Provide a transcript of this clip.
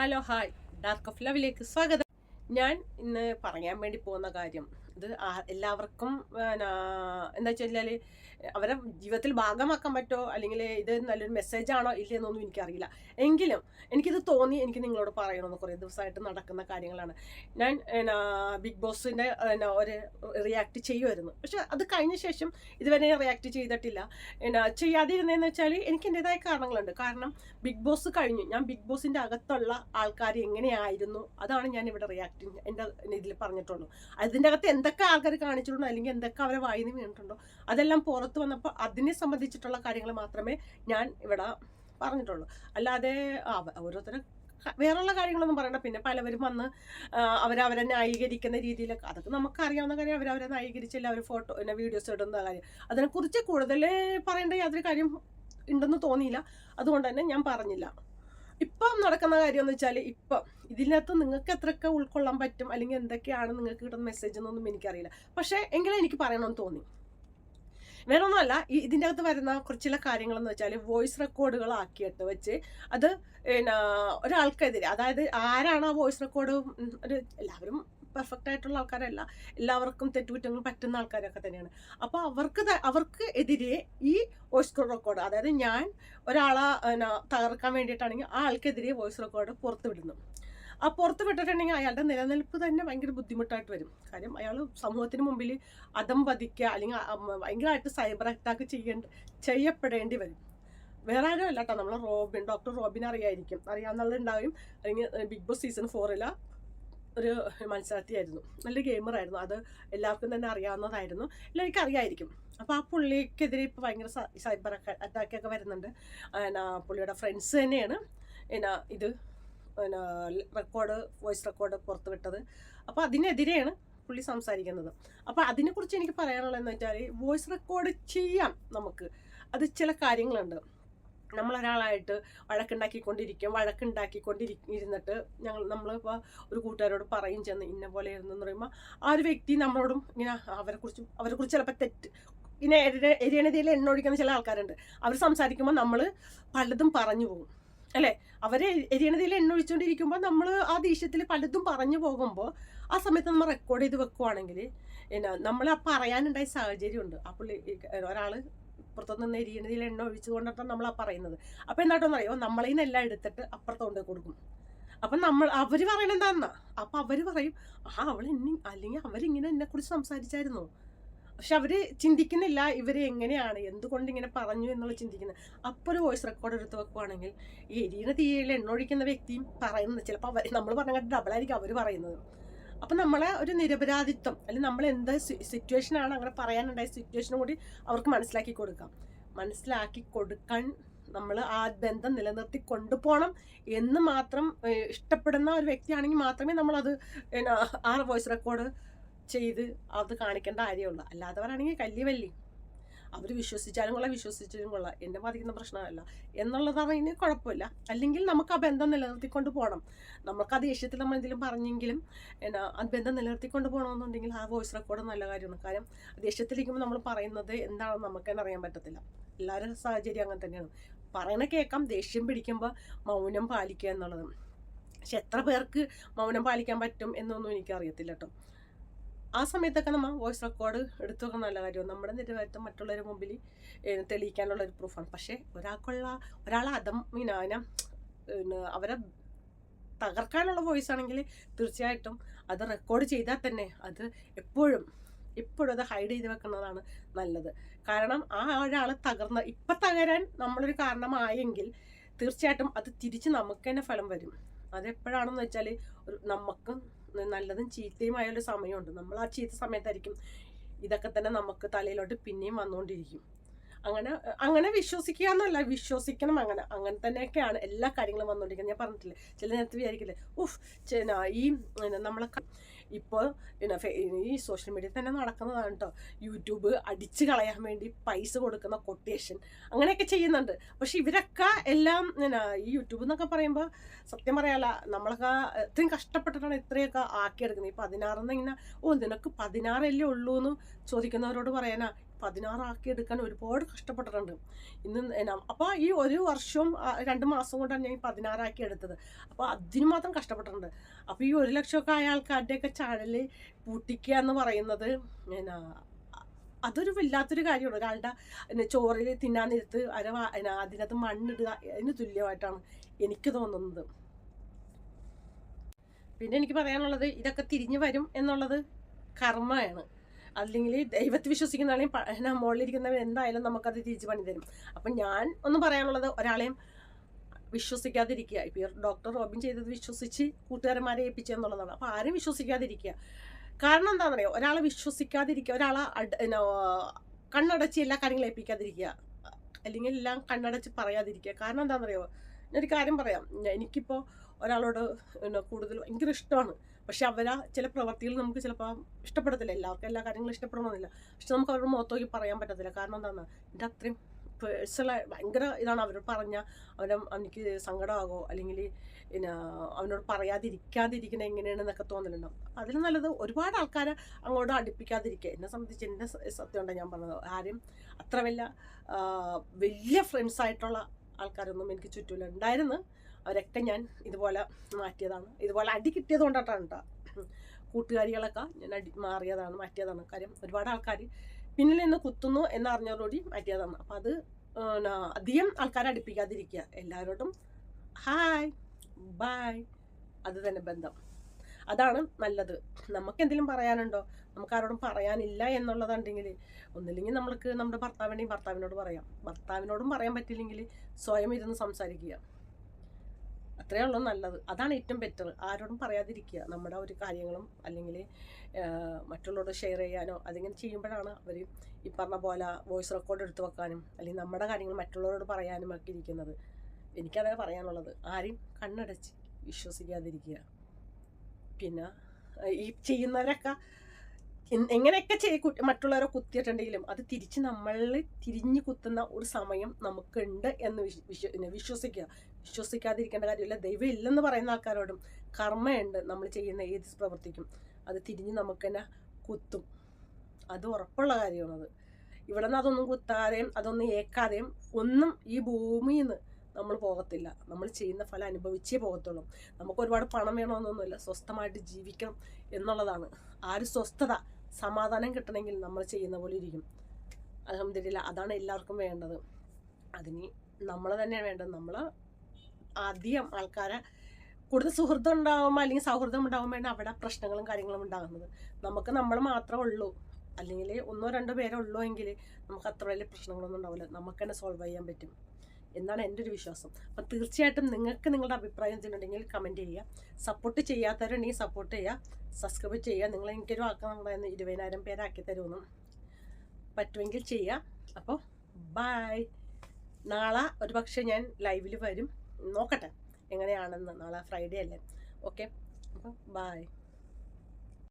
Hello hi dark of ലവിലേക്ക് സ്വാഗതം. ഞാൻ ഇന്ന് പറയാൻ വേണ്ടി പോകുന്ന കാര്യം ഇത് എല്ലാവർക്കും എന്താ വെച്ചാൽ അവരെ ജീവിതത്തിൽ ഭാഗമാക്കാൻ പറ്റുമോ അല്ലെങ്കിൽ ഇത് നല്ലൊരു മെസ്സേജ് ആണോ? ഇല്ലയെന്നൊന്നും എനിക്കറിയില്ല. എങ്കിലും എനിക്കിത് തോന്നി എനിക്ക് നിങ്ങളോട് പറയണമെന്ന് കുറേ ദിവസമായിട്ട് നടക്കുന്ന കാര്യങ്ങളാണ്. ഞാൻ ബിഗ് ബോസിന്റെ ഒരു റിയാക്ട് ചെയ്യുമായിരുന്നു പക്ഷെ അത് കഴിഞ്ഞ ശേഷം ഇതുവരെ റിയാക്ട് ചെയ്തിട്ടില്ല. എന്നാ ചെയ്യാതിരുന്നതെന്ന് വെച്ചാൽ എനിക്ക് എന്റെതായ കാരണങ്ങളുണ്ട്. കാരണം ബിഗ് ബോസ് കഴിഞ്ഞു. ഞാൻ ബിഗ് ബോസിന്റെ അകത്തുള്ള ആൾക്കാർ എങ്ങനെയായിരുന്നു? അതാണ് ഞാൻ ഇവിടെ റിയാക്ട് എന്റെ ഇതിൽ പറഞ്ഞിട്ടുള്ളൂ അതിന്റെ അകത്ത് എന്തൊക്കെ ആൾക്കാർ കാണിച്ചിട്ടുണ്ടോ? അല്ലെങ്കിൽ എന്തൊക്കെ അവരെ വായിന്ന് വീണിട്ടുണ്ടോ? അതെല്ലാം പുറത്ത് വന്നപ്പോൾ അതിനെ സംബന്ധിച്ചിട്ടുള്ള കാര്യങ്ങൾ മാത്രമേ ഞാൻ ഇവിടെ പറഞ്ഞിട്ടുള്ളൂ. അല്ലാതെ ഓരോരുത്തരും വേറെയുള്ള കാര്യങ്ങളൊന്നും പറയണ്ട. പിന്നെ പലവരും വന്ന് അവരവരെ ന്യായീകരിക്കുന്ന രീതിയിലൊക്കെ അതൊക്കെ നമുക്കറിയാവുന്ന കാര്യം അവരവരെ ന്യായീകരിച്ചില്ല അവർ ഫോട്ടോ പിന്നെ വീഡിയോസ് ഇടുന്ന കാര്യം. അതിനെക്കുറിച്ച് കൂടുതൽ പറയേണ്ട യാതൊരു കാര്യം ഉണ്ടെന്ന് തോന്നിയില്ല. അതുകൊണ്ട് തന്നെ ഞാൻ പറഞ്ഞില്ല. ഇപ്പം നടക്കുന്ന കാര്യം എന്ന് വെച്ചാൽ ഇപ്പം ഇതിനകത്ത് നിങ്ങൾക്ക് എത്രയൊക്കെ ഉൾക്കൊള്ളാൻ പറ്റും അല്ലെങ്കിൽ എന്തൊക്കെയാണ് നിങ്ങൾക്ക് കിട്ടുന്ന മെസ്സേജ് എന്നൊന്നും എനിക്കറിയില്ല. പക്ഷേ എങ്കിലും എനിക്ക് പറയണമെന്ന് തോന്നി. വേറെ ഒന്നുമല്ല ഈ ഇതിന്റെ അകത്ത് വരുന്ന കുറച്ച് ചില കാര്യങ്ങളെന്ന് വെച്ചാൽ വോയിസ് റെക്കോർഡുകൾ ആക്കിയിട്ട് വെച്ച് അത് പിന്നെ ഒരാൾക്കെതിരെ അതായത് ആരാണ് ആ വോയിസ് റെക്കോർഡ് ഒരു എല്ലാവരും പെർഫെക്റ്റ് ആയിട്ടുള്ള ആൾക്കാരല്ല എല്ലാവർക്കും തെറ്റുകുറ്റങ്ങൾ പറ്റുന്ന ആൾക്കാരൊക്കെ തന്നെയാണ്. അപ്പോൾ അവർക്ക് അവർക്ക് എതിരെ ഈ വോയിസ് റെക്കോർഡ് അതായത് ഞാൻ ഒരാളെ തകർക്കാൻ വേണ്ടിയിട്ടാണെങ്കിൽ ആ ആൾക്കെതിരെ വോയിസ് റെക്കോർഡ് പുറത്ത് വിടുന്നു ആ പുറത്ത് വിട്ടിട്ടുണ്ടെങ്കിൽ അയാളുടെ നിലനിൽപ്പ് തന്നെ ഭയങ്കര ബുദ്ധിമുട്ടായിട്ട് വരും. കാര്യം അയാൾ സമൂഹത്തിന് മുമ്പിൽ അതം വധിക്കുക അല്ലെങ്കിൽ ഭയങ്കരമായിട്ട് സൈബർ അറ്റാക്ക് ചെയ്യേണ്ട ചെയ്യപ്പെടേണ്ടി വരും. വേറെ ആരും അല്ല കേട്ടോ നമ്മൾ റോബിൻ ഡോക്ടർ റോബിൻ അറിയായിരിക്കും. അറിയാവുന്നുണ്ടാവും അല്ലെങ്കിൽ ബിഗ് ബോസ് സീസൺ ഫോറില ഒരു മത്സരാർത്ഥിയായിരുന്നു. നല്ല ഗെയിമറായിരുന്നു അത് എല്ലാവർക്കും തന്നെ അറിയാവുന്നതായിരുന്നു. എല്ലാവർക്കും അറിയായിരിക്കും. അപ്പോൾ ആ പുള്ളിക്കെതിരെ ഇപ്പോൾ ഭയങ്കര സൈബർ അറ്റാക്കൊക്കെ വരുന്നുണ്ട്. പുള്ളിയുടെ ഫ്രണ്ട്സ് തന്നെയാണ്. എന്നാ ഇത് പിന്നെ റെക്കോർഡ് വോയിസ് റെക്കോർഡ് പുറത്തുവിട്ടത് അപ്പോൾ അതിനെതിരെയാണ് പുള്ളി സംസാരിക്കുന്നത്. അപ്പോൾ അതിനെക്കുറിച്ച് എനിക്ക് പറയാനുള്ളതെന്ന് വെച്ചാൽ വോയിസ് റെക്കോർഡ് ചെയ്യാം നമുക്ക്. അത് ചില കാര്യങ്ങളുണ്ട്. നമ്മളൊരാളായിട്ട് വഴക്കുണ്ടാക്കിക്കൊണ്ടിരിക്കും. വഴക്കുണ്ടാക്കിക്കൊണ്ടിരി ഇരുന്നിട്ട് ഞങ്ങൾ നമ്മളിപ്പോൾ ഒരു കൂട്ടുകാരോട് പറയും ചെന്ന് ഇന്ന പോലെ ഇരുന്നു എന്ന് പറയുമ്പോൾ ആ ഒരു വ്യക്തി നമ്മളോടും ഇങ്ങനെ അവരെക്കുറിച്ചും അവരെക്കുറിച്ച് ചിലപ്പോൾ തെറ്റ് ഇങ്ങനെ എരി- എരിയണതിയിൽ എണ്ണ ഒഴിക്കുന്ന ചില ആൾക്കാരുണ്ട്. അവർ സംസാരിക്കുമ്പോൾ നമ്മൾ പലതും പറഞ്ഞു പോകും. അല്ലേ? അവരെ എരിയണതിൽ എണ്ണ ഒഴിച്ചുകൊണ്ടിരിക്കുമ്പോൾ നമ്മൾ ആ ദേഷ്യത്തിൽ പലതും പറഞ്ഞു പോകുമ്പോൾ ആ സമയത്ത് നമ്മൾ റെക്കോർഡ് ചെയ്ത് വെക്കുവാണെങ്കിൽ എന്നാ നമ്മൾ ആ പറയാനുണ്ടായ സാഹചര്യമുണ്ട്. ആ പുള്ളി ഒരാൾ പുറത്തുനിന്ന് എരിയണതിൽ എണ്ണ ഒഴിച്ചുകൊണ്ടാണ് നമ്മൾ ആ പറയുന്നത്. അപ്പോൾ എന്താട്ടോ അറിയോ? നമ്മളിൽ നിന്നെല്ലാം എടുത്തിട്ട് അപ്പുറത്ത് കൊണ്ട് കൊടുക്കും. അപ്പം നമ്മൾ അവർ പറയണെന്താന്നാ അപ്പം അവർ പറയും ആ അവൾ എന്നെ അല്ലെങ്കിൽ അവരിങ്ങനെ എന്നെക്കുറിച്ച് സംസാരിച്ചായിരുന്നോ? പക്ഷെ അവർ ചിന്തിക്കുന്നില്ല ഇവർ എങ്ങനെയാണ് എന്തുകൊണ്ട് ഇങ്ങനെ പറഞ്ഞു എന്നുള്ള ചിന്തിക്കുന്നത്. അപ്പോൾ ഒരു വോയിസ് റെക്കോർഡ് എടുത്ത് വെക്കുവാണെങ്കിൽ ഈ എരിയുന്ന തീയിൽ എണ്ണൊഴിക്കുന്ന വ്യക്തിയും പറയുന്നത് ചിലപ്പോൾ അവർ നമ്മൾ പറഞ്ഞ ഡബിളായിരിക്കും അവർ പറയുന്നത്. അപ്പം നമ്മളെ ഒരു നിരപരാധിത്വം അല്ലെങ്കിൽ നമ്മൾ എന്ത് സിറ്റുവേഷനാണ് അങ്ങനെ പറയാനുണ്ടായ സിറ്റുവേഷനും കൂടി അവർക്ക് മനസ്സിലാക്കി കൊടുക്കാം. മനസ്സിലാക്കി കൊടുക്കാൻ നമ്മൾ ആ ബന്ധം നിലനിർത്തി കൊണ്ടുപോകണം എന്ന് മാത്രം ഇഷ്ടപ്പെടുന്ന ഒരു വ്യക്തിയാണെങ്കിൽ മാത്രമേ നമ്മളത് ആ വോയിസ് റെക്കോർഡ് ചെയ്ത് അത് കാണിക്കേണ്ട കാര്യമുള്ളൂ. അല്ലാത്തവരാണെങ്കിൽ കല്ലി വല്ലി അവർ വിശ്വസിച്ചാലും കൊള്ളാം വിശ്വസിച്ചാലും കൊള്ളാം. എന്നെ ബാധിക്കുന്ന പ്രശ്നമല്ല. എന്നുള്ളതാണ് ഇനി കുഴപ്പമില്ല. അല്ലെങ്കിൽ നമുക്ക് ആ ബന്ധം നിലനിർത്തിക്കൊണ്ട് പോകണം നമുക്ക് ആ ദേഷ്യത്തിൽ നമ്മൾ എന്തെങ്കിലും പറഞ്ഞെങ്കിലും എന്നാ ആ ബന്ധം നിലനിർത്തിക്കൊണ്ട് പോകണമെന്നുണ്ടെങ്കിൽ ആ വോയിസ് റെക്കോർഡ് നല്ല കാര്യമാണ്. കാര്യം ദേഷ്യത്തിലിരിക്കുമ്പോൾ നമ്മൾ പറയുന്നത് എന്താണെന്ന് നമുക്ക് തന്നെ അറിയാൻ പറ്റത്തില്ല. എല്ലാവരും സാഹചര്യം അങ്ങനെ തന്നെയാണ്. പറയണ കേൾക്കാം ദേഷ്യം പിടിക്കുമ്പോൾ മൗനം പാലിക്കുക എന്നുള്ളത്. പക്ഷെ എത്ര പേർക്ക് മൗനം പാലിക്കാൻ പറ്റും എന്നൊന്നും എനിക്കറിയത്തില്ല കേട്ടോ. ആ സമയത്തൊക്കെ നമ്മൾ വോയിസ് റെക്കോർഡ് എടുത്തു വെക്കുന്ന നല്ല കാര്യമാണ് നമ്മുടെ നിരവധി മറ്റുള്ളവരുടെ മുമ്പിൽ തെളിയിക്കാനുള്ള ഒരു പ്രൂഫാണ് പക്ഷേ ഒരാൾക്കുള്ള ഒരാളെ അതം മീനാന അവരെ തകർക്കാനുള്ള വോയിസ് ആണെങ്കിൽ തീർച്ചയായിട്ടും അത് റെക്കോർഡ് ചെയ്താൽ തന്നെ അത് എപ്പോഴും എപ്പോഴും അത് ഹൈഡ് ചെയ്ത് വെക്കുന്നതാണ് നല്ലത്. കാരണം ആ ഒരാൾ തകർന്ന ഇപ്പം തകരാൻ നമ്മളൊരു കാരണമായെങ്കിൽ തീർച്ചയായിട്ടും അത് തിരിച്ച് നമുക്ക് തന്നെ ഫലം വരും. അതെപ്പോഴാണെന്ന് വെച്ചാൽ നമുക്ക് നല്ലതും ചീത്തയുമായ ഒരു സമയമുണ്ട്. നമ്മൾ ആ ചീത്ത സമയത്തായിരിക്കും ഇതൊക്കെ തന്നെ നമുക്ക് തലയിലോട്ട് പിന്നെയും വന്നുകൊണ്ടിരിക്കും. അങ്ങനെ അങ്ങനെ വിശ്വസിക്കുക എന്നല്ല വിശ്വസിക്കണം അങ്ങനെ. അങ്ങനെ തന്നെയൊക്കെയാണ് എല്ലാ കാര്യങ്ങളും വന്നുകൊണ്ടിരിക്കുന്നത്. ഞാൻ പറഞ്ഞിട്ടില്ലേ ചില നേരത്തെ വിചാരിക്കില്ലേ ഉഫ് ഈ നമ്മളെ ഇപ്പോൾ പിന്നെ ഈ സോഷ്യൽ മീഡിയ തന്നെ നടക്കുന്നതാണ് കേട്ടോ യൂട്യൂബ് അടിച്ചു കളയാൻ വേണ്ടി പൈസ കൊടുക്കുന്ന കൊട്ടേഷൻ അങ്ങനെയൊക്കെ ചെയ്യുന്നുണ്ട്. പക്ഷെ ഇവരൊക്കെ എല്ലാം ഈ യൂട്യൂബ് എന്നൊക്കെ പറയുമ്പോൾ സത്യം പറയാല നമ്മളൊക്കെ ഇത്രയും കഷ്ടപ്പെട്ടിട്ടാണ് ഇത്രയൊക്കെ ആക്കിയെടുക്കുന്നത്. ഈ പതിനാറെന്ന് ഇങ്ങനെ ഓ നിനക്ക് പതിനാറല്ലേ ഉള്ളൂ എന്ന് ചോദിക്കുന്നവരോട് പറയാനാ. പതിനാറാക്കി എടുക്കാൻ ഒരുപാട് കഷ്ടപ്പെട്ടിട്ടുണ്ട്. ഇന്ന് അപ്പോൾ ഈ ഒരു വർഷവും രണ്ട് മാസം കൊണ്ടാണ് ഞാൻ ഈ പതിനാറാക്കി എടുത്തത് അപ്പോൾ അതിന് മാത്രം കഷ്ടപ്പെട്ടിട്ടുണ്ട്. അപ്പോൾ ഈ ഒരു ലക്ഷമൊക്കെ ആയ ആൾക്കാരുടെയൊക്കെ ചാനൽ പൂട്ടിക്കുക എന്ന് പറയുന്നത് എന്നാ അതൊരു വല്ലാത്തൊരു കാര്യമാണ്. ഒരാളുടെ പിന്നെ ചോറിൽ തിന്നാൻ നിരത്ത് അര അതിനകത്ത് മണ്ണിടുക അതിന് തുല്യമായിട്ടാണ് എനിക്ക് തോന്നുന്നത്. പിന്നെ എനിക്ക് പറയാനുള്ളത് ഇതൊക്കെ തിരിഞ്ഞു വരും എന്നുള്ളത് കർമ്മയാണ്. അല്ലെങ്കിൽ ദൈവത്തിൽ വിശ്വസിക്കുന്ന ആളെയും എന്നാ മുകളിലിരിക്കുന്നവർ എന്തായാലും നമുക്കത് തിരിച്ച് പണി തരും. അപ്പം ഞാൻ ഒന്ന് പറയാനുള്ളത് ഒരാളെയും വിശ്വസിക്കാതിരിക്കുക. ഇപ്പോൾ ഡോക്ടർ റോബിൻ ചെയ്തത് വിശ്വസിച്ച് കൂട്ടുകാരന്മാരെ ഏൽപ്പിച്ചു എന്നുള്ളതാണ്. അപ്പോൾ ആരും വിശ്വസിക്കാതിരിക്കുക. കാരണം എന്താണെന്ന് അറിയാം ഒരാളെ വിശ്വസിക്കാതിരിക്കുക ഒരാളെ കണ്ണടച്ച് എല്ലാ കാര്യങ്ങളും ഏൽപ്പിക്കാതിരിക്കുക. അല്ലെങ്കിൽ എല്ലാം കണ്ണടച്ച് പറയാതിരിക്കുക. കാരണം എന്താണെന്നറിയോ? ഞാനൊരു കാര്യം പറയാം. എനിക്കിപ്പോൾ ഒരാളോട് കൂടുതൽ ഭയങ്കര ഇഷ്ടമാണ്. പക്ഷെ അവരാ ചില പ്രവർത്തികൾ നമുക്ക് ചിലപ്പോൾ ഇഷ്ടപ്പെടത്തില്ല. എല്ലാവർക്കും എല്ലാ കാര്യങ്ങളും ഇഷ്ടപ്പെടണമെന്നില്ല. പക്ഷെ നമുക്ക് അവരുടെ മുഖത്ത് നോക്കി പറയാൻ പറ്റത്തില്ല. കാരണം എന്താണ്? എന്റെ അത്രയും പേഴ്സണൽ ഭയങ്കര ഇതാണ് അവരോട് പറഞ്ഞ അവനെ എനിക്ക് സങ്കടമാകോ അല്ലെങ്കിൽ പിന്നെ അവനോട് പറയാതിരിക്കാതിരിക്കുന്നത് എങ്ങനെയാണെന്നൊക്കെ തോന്നലുണ്ടാവും. അതിൽ നല്ലത് ഒരുപാട് ആൾക്കാരെ അങ്ങോട്ട് അടുപ്പിക്കാതിരിക്കുക. എന്നെ സംബന്ധിച്ച് എന്റെ സത്യം സത്യമുണ്ട് ഞാൻ പറഞ്ഞത്. ആരും അത്ര വലിയ വലിയ ഫ്രണ്ട്സ് ആയിട്ടുള്ള ആൾക്കാരൊന്നും എനിക്ക് ചുറ്റുമില്ല ഉണ്ടായിരുന്നു അവരൊക്കെ ഞാൻ ഇതുപോലെ മാറ്റിയതാണ്. ഇതുപോലെ അടി കിട്ടിയത് കൊണ്ടാണ് കേട്ടോ. കൂട്ടുകാരികളൊക്കെ ഞാൻ അടി മാറിയതാണ് മാറ്റിയതാണ്. കാര്യം ഒരുപാട് ആൾക്കാർ പിന്നിൽ നിന്ന് കുത്തുന്നു എന്നറിഞ്ഞതോടുകൂടി മാറ്റിയതാണ്. അപ്പം അത് അധികം ആൾക്കാരെ അടുപ്പിക്കാതിരിക്കുക. എല്ലാവരോടും ഹായ് ബായ് അത് തന്നെ ബന്ധം. അതാണ് നല്ലത്. നമുക്ക് എന്തെങ്കിലും പറയാനുണ്ടോ? നമുക്ക് ആരോടും പറയാനില്ല എന്നുള്ളതുണ്ടെങ്കിൽ ഒന്നില്ലെങ്കിൽ നമ്മൾക്ക് നമ്മുടെ ഭർത്താവിനെയും ഭർത്താവിനോട് പറയാം. ഭർത്താവിനോടും പറയാൻ പറ്റില്ലെങ്കിൽ സ്വയം ഇരുന്ന് സംസാരിക്കുക. അത്രയേ ഉള്ളൂ നല്ലത്. അതാണ് ഏറ്റവും ബെറ്റർ ആരോടും പറയാതിരിക്കുക. നമ്മുടെ ഒരു കാര്യങ്ങളും അല്ലെങ്കിൽ മറ്റുള്ളവരോട് ഷെയർ ചെയ്യാനോ അതിങ്ങനെ ചെയ്യുമ്പോഴാണ് അവർ ഈ പറഞ്ഞ പോലെ വോയിസ് റെക്കോർഡ് എടുത്തു വെക്കാനും അല്ലെങ്കിൽ നമ്മുടെ കാര്യങ്ങൾ മറ്റുള്ളവരോട് പറയാനും ഒക്കെ ഇരിക്കുന്നത്. എനിക്കതാണ് പറയാനുള്ളത്. ആരെയും കണ്ണടച്ച് വിശ്വസിക്കാതിരിക്കുക. പിന്നെ ഈ ചെയ്യുന്നവരൊക്കെ എങ്ങനെയൊക്കെ ചെയ് കു- മറ്റുള്ളവരെ കുത്തിയിട്ടുണ്ടെങ്കിലും അത് തിരിച്ച് നമ്മളിൽ തിരിഞ്ഞു കുത്തുന്ന ഒരു സമയം നമുക്കുണ്ട് എന്ന് വിശ്വ- വിശ്വ- വിശ്വസിക്കുക. വിശ്വസിക്കാതിരിക്കേണ്ട കാര്യമില്ല. ദൈവം ഇല്ലെന്ന് പറയുന്ന ആൾക്കാരോടും കർമ്മയുണ്ട്. നമ്മൾ ചെയ്യുന്ന ഏത് പ്രവർത്തിക്കും അത് തിരിഞ്ഞ് നമുക്ക് തന്നെ കുത്തും. അത് ഉറപ്പുള്ള കാര്യമാണത്. ഇവിടെ നിന്ന് അതൊന്നും കുത്താതെയും അതൊന്നും ഏക്കാതെയും ഒന്നും ഈ ഭൂമിയിൽ നിന്ന് നമ്മൾ പോകത്തില്ല. നമ്മൾ ചെയ്യുന്ന ഫലം അനുഭവിച്ചേ പോകത്തുള്ളൂ. നമുക്ക് ഒരുപാട് പണം വേണമെന്നൊന്നുമില്ല. സ്വസ്ഥമായിട്ട് ജീവിക്കണം എന്നുള്ളതാണ്. ആ ഒരു സ്വസ്ഥത സമാധാനം കിട്ടണമെങ്കിൽ നമ്മൾ ചെയ്യുന്ന പോലെ ഇരിക്കും. അലഹമില്ല അതാണ് എല്ലാവർക്കും വേണ്ടത്. അതിന് നമ്മൾ തന്നെയാണ് വേണ്ടത്. നമ്മൾ അധികം ആൾക്കാരെ കൂടുതൽ സുഹൃത്തം ഉണ്ടാകുമ്പോൾ അല്ലെങ്കിൽ സൗഹൃദം ഉണ്ടാകുമ്പോഴാണ് അവിടെ പ്രശ്നങ്ങളും കാര്യങ്ങളും ഉണ്ടാകുന്നത്. നമുക്ക് നമ്മൾ മാത്രമേ ഉള്ളൂ. അല്ലെങ്കിൽ ഒന്നോ രണ്ടോ പേരേ ഉള്ളൂ എങ്കിൽ നമുക്ക് അത്ര വലിയ പ്രശ്നങ്ങളൊന്നും ഉണ്ടാവില്ല. നമുക്ക് തന്നെ സോൾവ് ചെയ്യാൻ പറ്റും. എന്നാണ് എന്റെ ഒരു വിശ്വാസം. അപ്പം തീർച്ചയായിട്ടും നിങ്ങൾക്ക് നിങ്ങളുടെ അഭിപ്രായം എന്തുണ്ടെങ്കിൽ കമന്റ് ചെയ്യുക. സപ്പോർട്ട് ചെയ്യാത്തവരുണ്ടെങ്കിൽ സപ്പോർട്ട് ചെയ്യുക. സബ്സ്ക്രൈബ് ചെയ്യുക. നിങ്ങൾ എനിക്കൊരു ആക്കാൻ ഇരുപതിനായിരം പേരാക്കി തരുമെന്നും പറ്റുമെങ്കിൽ ചെയ്യുക. അപ്പോൾ ബായ് നാളെ ഒരു പക്ഷേ ഞാൻ ലൈവിൽ വരും. നോക്കട്ടെ എങ്ങനെയാണെന്ന്. നാളെ ഫ്രൈഡേ അല്ലേ? ഓക്കെ അപ്പോൾ ബായ്